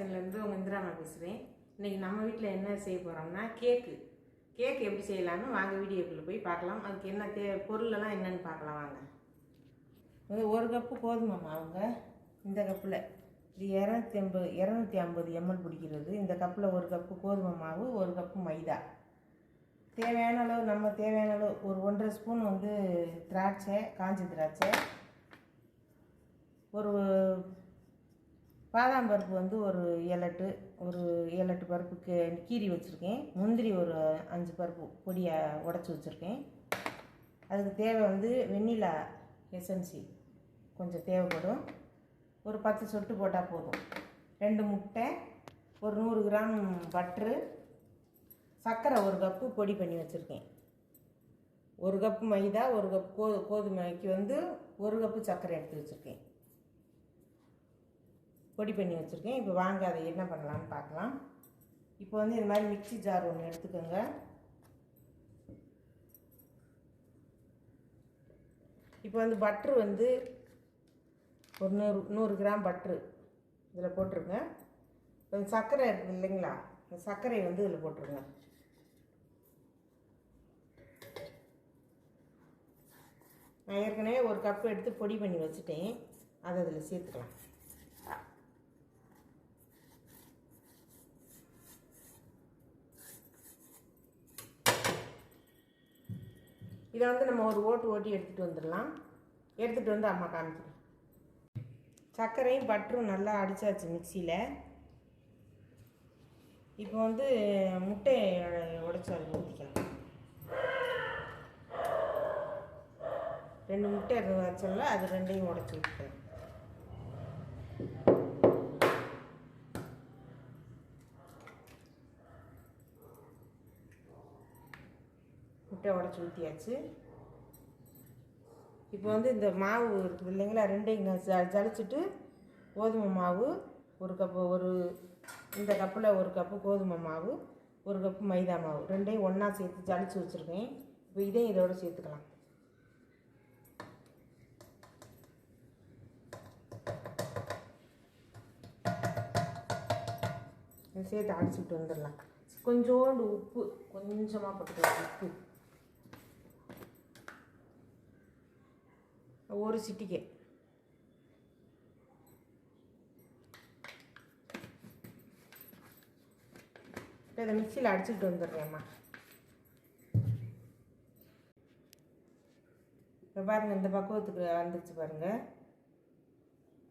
கிச்சன்லேருந்து உங்கள் இந்திராமா பேசுகிறேன் இன்றைக்கி நம்ம வீட்டில் என்ன செய்ய போகிறோம்னா கேக்கு. கேக் எப்படி செய்யலாம்னு வாங்க வீடியோக்குள்ளே போய் பார்க்கலாம். அதுக்கு என்ன தே பொருளெல்லாம் என்னென்னு பார்க்கலாம் வாங்க. ஒரு கப்பு கோதுமை மாவுங்க. இந்த கப்பில். இது இரநூத்தி ஐம்பது இரநூத்தி ஐம்பது எம்எல் பிடிக்கிறது. இந்த கப்பில் ஒரு கப்பு கோதுமை மாவு ஒரு கப்பு மைதா. தேவையான அளவு நம்ம தேவையான அளவு ஒரு ஒன்றரை ஸ்பூன் வந்து திராட்சை காஞ்ச திராட்சை. ஒரு பாதாம் பருப்பு வந்து ஒரு ஏழெட்டு ஒரு ஏழெட்டு பருப்பு கீ- கீரி வச்சுருக்கேன். முந்திரி ஒரு அஞ்சு பருப்பு பொடியை உடச்சி வச்சுருக்கேன். அதுக்கு தேவை வந்து வெண்ணிலா எசன்சி கொஞ்சம் தேவைப்படும். ஒரு பத்து சொட்டு போட்டால் போதும். ரெண்டு முட்டை ஒரு நூறு கிராம் பட்ரு சர்க்கரை ஒரு கப்பு பொடி பண்ணி வச்சுருக்கேன். ஒரு கப்பு மைதா ஒரு கப் கோ கோதுமைக்கு வந்து ஒரு கப்பு சர்க்கரை எடுத்து வச்சுருக்கேன். பொடி பண்ணி வச்சுருக்கேன். இப்போ வாங்க அதை என்ன பண்ணலான்னு பார்க்கலாம். இப்போ வந்து இது மாதிரி மிக்ஸி ஜார் ஒன்று எடுத்துக்கோங்க. இப்போ வந்து பட்ரு வந்து ஒரு நூறு நூறு கிராம் பட்ரு இதில் போட்டிருங்க. கொஞ்சம் சர்க்கரை இருக்குது இல்லைங்களா? இந்த சர்க்கரை வந்து இதில் போட்டிருங்க. நான் ஏற்கனவே ஒரு கப் எடுத்து பொடி பண்ணி வச்சுட்டேன். அதை அதில் சேர்த்துக்கலாம். இதை வந்து நம்ம ஒரு ஓட்டு ஓட்டி எடுத்துகிட்டு வந்துடலாம். எடுத்துகிட்டு வந்து அம்மா காமிக்கிறேன். சர்க்கரையும் பட்டரும் நல்லா அடித்தாச்சு மிக்சியில். இப்போ வந்து முட்டையை உடச்சி அதில் ஊற்றிக்கலாம் ரெண்டு முட்டை வச்சோம்ல அது ரெண்டையும் உடச்சி விட்டுட்டேன் முட்டை உடச்சி ஊற்றியாச்சு இப்போ வந்து இந்த மாவு இருக்குது இல்லைங்களா ரெண்டையும் ஜ ஜலிச்சுட்டு கோதுமை மாவு ஒரு கப்பு ஒரு இந்த கப்பில் ஒரு கப்பு கோதுமை மாவு ஒரு கப்பு மைதா மாவு ரெண்டையும் ஒன்றா சேர்த்து ஜலிச்சு வச்சுருக்கேன். இப்போ இதையும் இதோடு சேர்த்துக்கலாம். சேர்த்து அடிச்சுட்டு வந்துடலாம். கொஞ்சோண்டு உப்பு கொஞ்சமாக போட்டுக்கலாம் உப்பு. ஒரு சிட்டிக்கே. இதை மிக்சியில் அடிச்சுட்டு வந்துடுறேம்மா. இப்போ பாருங்கள் இந்த பக்குவத்துக்கு வந்துருச்சு பாருங்கள்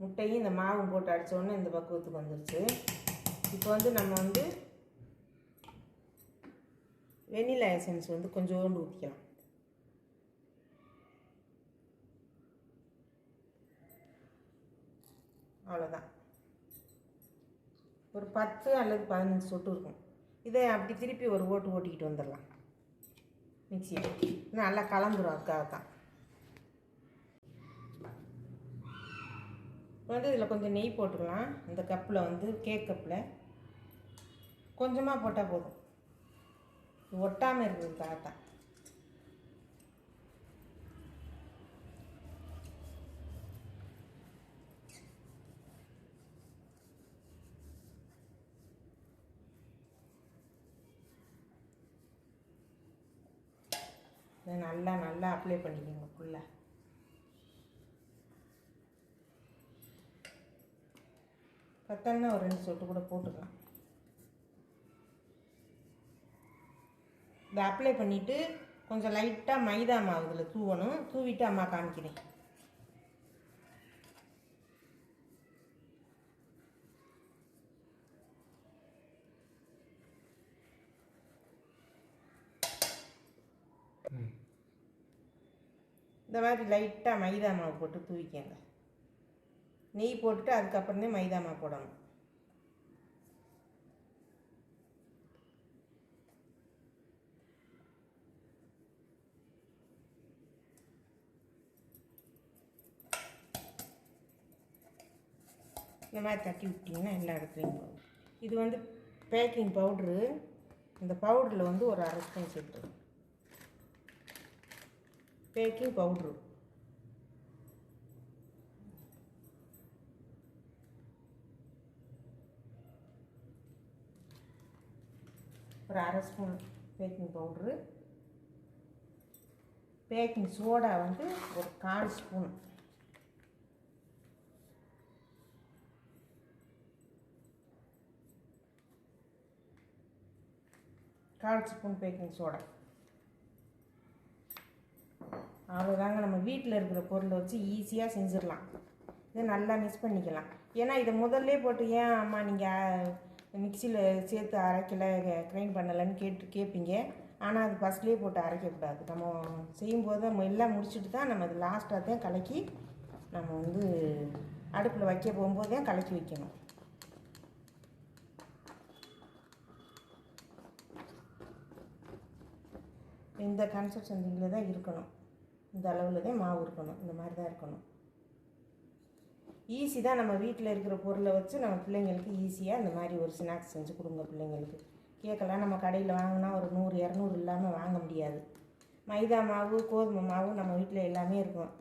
முட்டையும் இந்த மாவும் போட்டு அடித்தோடனே இந்த பக்குவத்துக்கு வந்துருச்சு. இப்போ வந்து நம்ம வந்து வெனிலா எசன்ஸ் வந்து கொஞ்சோண்டு ஊற்றிக்கலாம் அவ்வளோதான் ஒரு பத்து அல்லது பதினஞ்சு சொட்டு இருக்கும். இதை அப்படி திருப்பி ஒரு ஓட்டு ஓட்டிக்கிட்டு வந்துடலாம். மிக்சியில் நல்லா கலந்துரும் அதுக்காகத்தான். வந்து இதில் கொஞ்சம் நெய் போட்டுக்கலாம். இந்த கப்பில் வந்து கேக் கப்பில். கொஞ்சமாக போட்டால் போதும். ஒட்டாமல் இருக்குது இருக்கிறதுக்காகத்தான். இதை நல்லா நல்லா அப்ளை பண்ணிக்கோங்க ஃபுல்லாக பத்தல்னா ஒரு ரெண்டு சொட்டு கூட போட்டுக்கலாம். இதை அப்ளை பண்ணிவிட்டு கொஞ்சம் லைட்டாக மைதா மாவு இதில் தூவணும். தூவிட்டு அம்மா காமிக்கிறேன். இந்த மாதிரி லைட்டாக மைதா மாவு போட்டு தூவிக்கங்க. நெய் போட்டுட்டு அதுக்கப்புறந்தே மைதா மாவு போடணும். இந்த மாதிரி தட்டி விட்டிங்கன்னா எல்லா இடத்துலையும் போகும் இது வந்து பேக்கிங் பவுட்ரு இந்த பவுடரில் வந்து ஒரு அரை ஸ்பூன் சேர்த்துருக்கோம் பேக்கிங் பவுட்ரு. ஒரு அரை spoon baking powder. Baking soda வந்து ஒரு கால் ஸ்பூன். கால் ஸ்பூன் பேக்கிங் சோடா. அவ்வளோதாங்க நம்ம வீட்டில் இருக்கிற பொருளை வச்சு ஈஸியாக செஞ்சிடலாம். இதை நல்லா மிக்ஸ் பண்ணிக்கலாம். ஏன்னா இதை முதல்ல போட்டு ஏன் அம்மா நீங்கள் மிக்சியில் சேர்த்து அரைக்கலை கிரைண்ட் பண்ணலைன்னு கேட்டு கேட்பீங்க ஆனால் அது ஃபஸ்ட்லேயே போட்டு அரைக்கக்கூடாது. நம்ம செய்யும்போது நம்ம எல்லாம் முடிச்சுட்டு தான் நம்ம அது லாஸ்ட்டாக தான் கலக்கி நம்ம வந்து அடுப்பில் வைக்க போகும்போது தான் கலக்கி வைக்கணும். இந்த கன்சிஸ்டன்சியில் தான் இருக்கணும். இந்த அளவில் தான் மாவு இருக்கணும். இந்த மாதிரி தான் இருக்கணும். ஈஸி தான் நம்ம வீட்டில் இருக்கிற பொருளை வச்சு நம்ம பிள்ளைங்களுக்கு ஈஸியாக இந்த மாதிரி ஒரு ஸ்நாக்ஸ் செஞ்சு கொடுங்க பிள்ளைங்களுக்கு. கேக்கெல்லாம் நம்ம கடையில் வாங்கினா ஒரு நூறு இரநூறு இல்லாமல் வாங்க முடியாது. மைதா மாவு கோதுமை மாவு நம்ம வீட்டில் எல்லாமே இருக்கும்.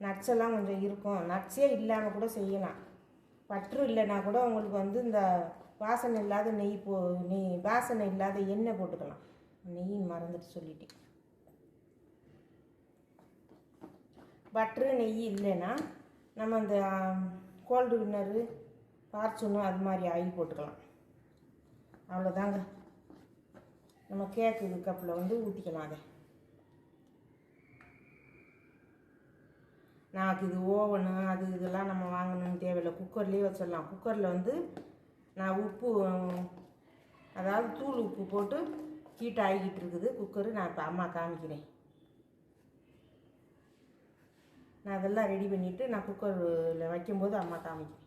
நட்ஸ் எல்லாம் கொஞ்சம் இருக்கும். நட்ஸே இல்லாமல் கூட செய்யலாம். பற்று இல்லைன்னா கூட உங்களுக்கு வந்து இந்த வாசனை இல்லாத நெய் போ நெய் வாசனை இல்லாத எண்ணெய் போட்டுக்கலாம். நெய் மறந்துட்டு சொல்லிட்டேன். பட்ரு நெய் இல்லைன்னா நம்ம அந்த கோல்டு வின்னரு ஃபார்ச்சூனு அது மாதிரி ஆயில் போட்டுக்கலாம். அவ்வளோதாங்க. நம்ம கேக்கு கப்பில் வந்து ஊற்றிக்கலாம் அதை. நமக்கு இது ஓவனு அது இதெல்லாம் நம்ம வாங்கணும்னு தேவையில்லை. குக்கர்லேயே வச்சிடலாம். குக்கரில் வந்து நான் உப்பு அதாவது தூள் உப்பு போட்டு ஹீட் ஆகிக்கிட்டு இருக்குது. குக்கரு நான் இப்போ அம்மா காமிக்கிறேன். நான் அதெல்லாம் ரெடி பண்ணிவிட்டு நான் குக்கரில் வைக்கும்போது அம்மா காமிக்கிறேன்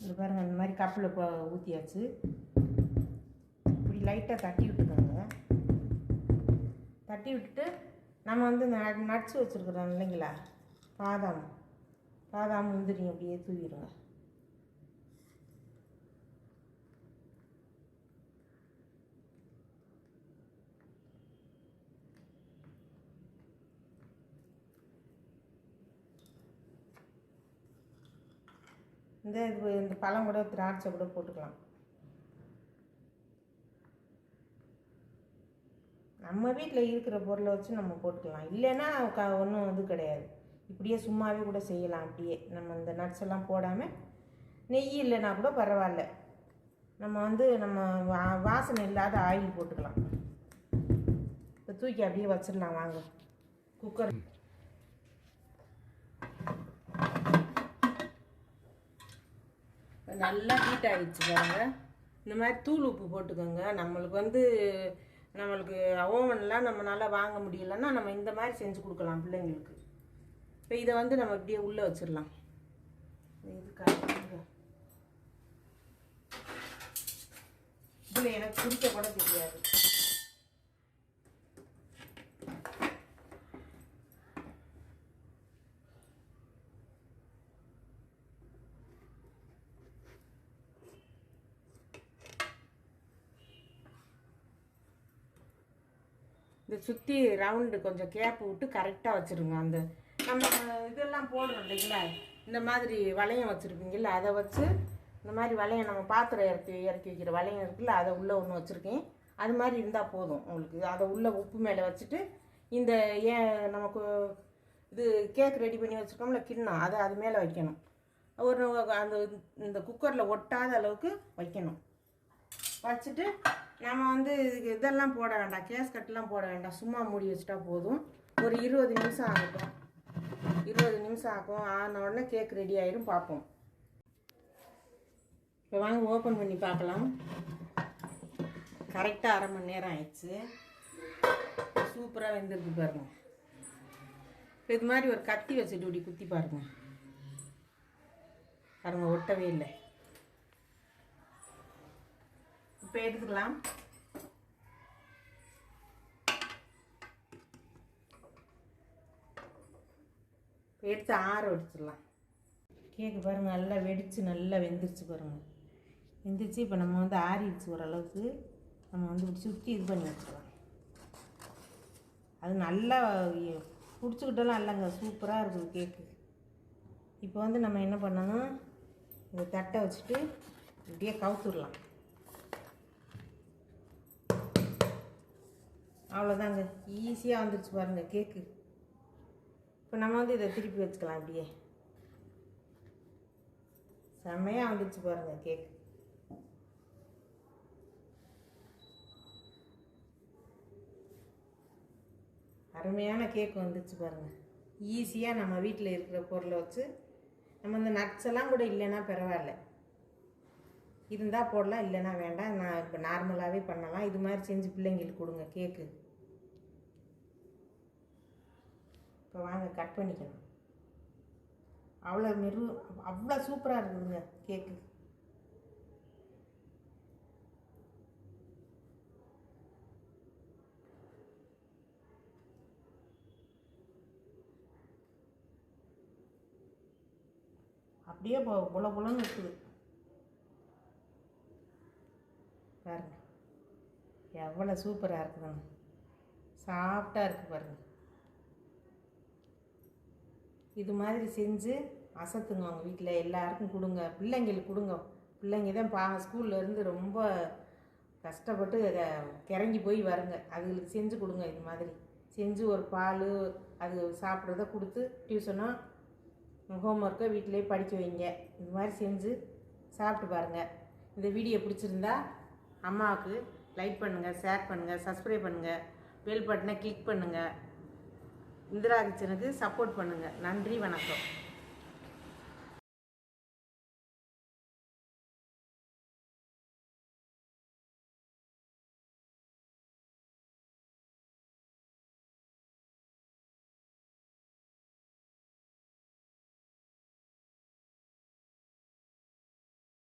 இது பாருங்கள் இந்த மாதிரி கப்பில் இப்போ ஊற்றியாச்சு இப்படி லைட்டாக தட்டி விட்டுக்கோங்க. தட்டி விட்டுட்டு நம்ம வந்து நட்ஸ் வச்சுருக்குறோம் இல்லைங்களா? பாதாம். பாதாம் முந்திரி அப்படியே தூவிடுங்க. இந்த இது இந்த பழம் கூட திராட்சை கூட போட்டுக்கலாம். நம்ம வீட்டில் இருக்கிற பொருளை வச்சு நம்ம போட்டுக்கலாம். இல்லைன்னா க ஒன்றும் இது கிடையாது. இப்படியே சும்மாவே கூட செய்யலாம். அப்படியே நம்ம இந்த நட்ஸ் எல்லாம் போடாமல் நெய் இல்லைன்னா கூட பரவாயில்ல. நம்ம வந்து நம்ம வா வாசனை இல்லாத ஆயில் போட்டுக்கலாம். இப்போ தூக்கி அப்படியே வச்சிடலாம். வாங்க. குக்கர். நல்லா ஹீட் ஆகிடுச்சு பாருங்க. இந்த மாதிரி தூள் உப்பு போட்டுக்கோங்க. நம்மளுக்கு வந்து நம்மளுக்கு ஓவன்லாம் நம்மளால் வாங்க முடியலன்னா நம்ம இந்த மாதிரி செஞ்சு கொடுக்கலாம் பிள்ளைங்களுக்கு. இப்போ இதை வந்து நம்ம இப்படியே உள்ளே வச்சிடலாம். இது இதில் எனக்கு குறிக்க கூட தெரியாது இந்த சுற்றி ரவுண்டு கொஞ்சம் கேப்பு விட்டு கரெக்டாக வச்சுருங்க. அந்த நம்ம இதெல்லாம் போடுறோம் இல்லைங்களா? இந்த மாதிரி வளையம் வச்சுருப்பீங்கல்ல அதை வச்சு இந்த மாதிரி வளையம் நம்ம பாத்திரம் இறக்கி இறக்கி வைக்கிற வளையம் இருக்குல்ல அதை உள்ளே ஒன்று வச்சுருக்கேன். அது மாதிரி இருந்தால் போதும் உங்களுக்கு. அதை உள்ளே உப்பு மேலே வச்சுட்டு இந்த ஏன் நமக்கு இது கேக் ரெடி பண்ணி வச்சுருக்கோம்ல கிண்ணம் அதை அது மேலே வைக்கணும். ஒரு அந்த இந்த குக்கரில் ஒட்டாத அளவுக்கு வைக்கணும். வச்சுட்டு நம்ம வந்து இதுக்கு இதெல்லாம் போட வேண்டாம். கேஸ் கட்டெலாம் போட வேண்டாம். சும்மா மூடி வச்சுட்டா போதும். ஒரு இருபது நிமிஷம் ஆகும் இருபது நிமிஷம் ஆகும். ஆன உடனே கேக் ரெடி ஆயிரும். பார்ப்போம். இப்போ வாங்க ஓப்பன் பண்ணி பார்க்கலாம். கரெக்டாக அரை மணி நேரம் ஆயிடுச்சு. சூப்பராக வெந்திருக்கு பாருங்க. இப்போ இது மாதிரி ஒரு கத்தி வச்சுட்டு இப்படி குத்தி பாருங்க. பாருங்க ஒட்டவே இல்லை. இப்போ எடுத்துக்கலாம் எடுத்து ஆற வச்சிடலாம் கேக்கு பாருங்கள் நல்லா வெடித்து நல்லா வெந்துருச்சு பாருங்கள் வெந்துருச்சு இப்போ நம்ம வந்து ஆறிடுச்சு ஓரளவுக்கு. நம்ம வந்து இப்படி சுற்றி இது பண்ணி வச்சுக்கலாம். அது நல்லா பிடிச்சிக்கிட்டாலும் இல்லைங்க. சூப்பராக இருக்குது கேக்கு. இப்போ வந்து நம்ம என்ன பண்ணணும்? இந்த தட்டை வச்சுட்டு இப்படியே கவுத்துடலாம் அவ்வளோதாங்க ஈஸியாக வந்துருச்சு பாருங்கள் கேக்கு இப்போ நம்ம வந்து இதை திருப்பி வச்சுக்கலாம் அப்படியே. செம்மையாக வந்துருச்சு பாருங்கள் கேக் அருமையான கேக் வந்துச்சு பாருங்கள் ஈஸியாக நம்ம வீட்டில் இருக்கிற பொருளை வச்சு நம்ம இந்த நட்ஸ் எல்லாம் கூட இல்லைன்னா பரவாயில்ல. இருந்தால் போடலாம் இல்லைனா வேண்டாம். நான் இப்போ நார்மலாகவே பண்ணலாம். இது மாதிரி செஞ்சு பிள்ளைங்களுக்கு கொடுங்க கேக்கு. இப்போ வாங்க கட் பண்ணிக்கணும். அவ்வளோ மெரு அவ்வளோ சூப்பராக இருக்குதுங்க கேக்கு. அப்படியே பொ புல புலன்னு இருக்குது பாருங்க எவ்வளோ சூப்பராக இருக்குதுங்க சாஃப்டாக இருக்குது பாருங்க. இது மாதிரி செஞ்சு அசத்துங்க அவங்க வீட்டில் எல்லாருக்கும் கொடுங்க. பிள்ளைங்களுக்கு கொடுங்க. பிள்ளைங்க தான் பா ஸ்கூல்ல இருந்து ரொம்ப கஷ்டப்பட்டு கிறங்கி போய் வருங்க. அதுகளுக்கு செஞ்சு கொடுங்க இது மாதிரி. செஞ்சு ஒரு பால் அது சாப்பிட்றத கொடுத்து டியூஷனோ ஹோம்ஒர்க்கை வீட்டிலேயே படிக்க வைங்க. இது மாதிரி செஞ்சு சாப்பிட்டு பாருங்கள் இந்த வீடியோ பிடிச்சிருந்தா அம்மாவுக்கு லைக் பண்ணுங்கள் ஷேர் பண்ணுங்கள் சப்ஸ்கிரைப் பண்ணுங்கள் பெல் பட்டனை கிளிக் பண்ணுங்கள் இந்திரா கிச்சனுக்கு சப்போர்ட் பண்ணுங்கள் நன்றி வணக்கம்.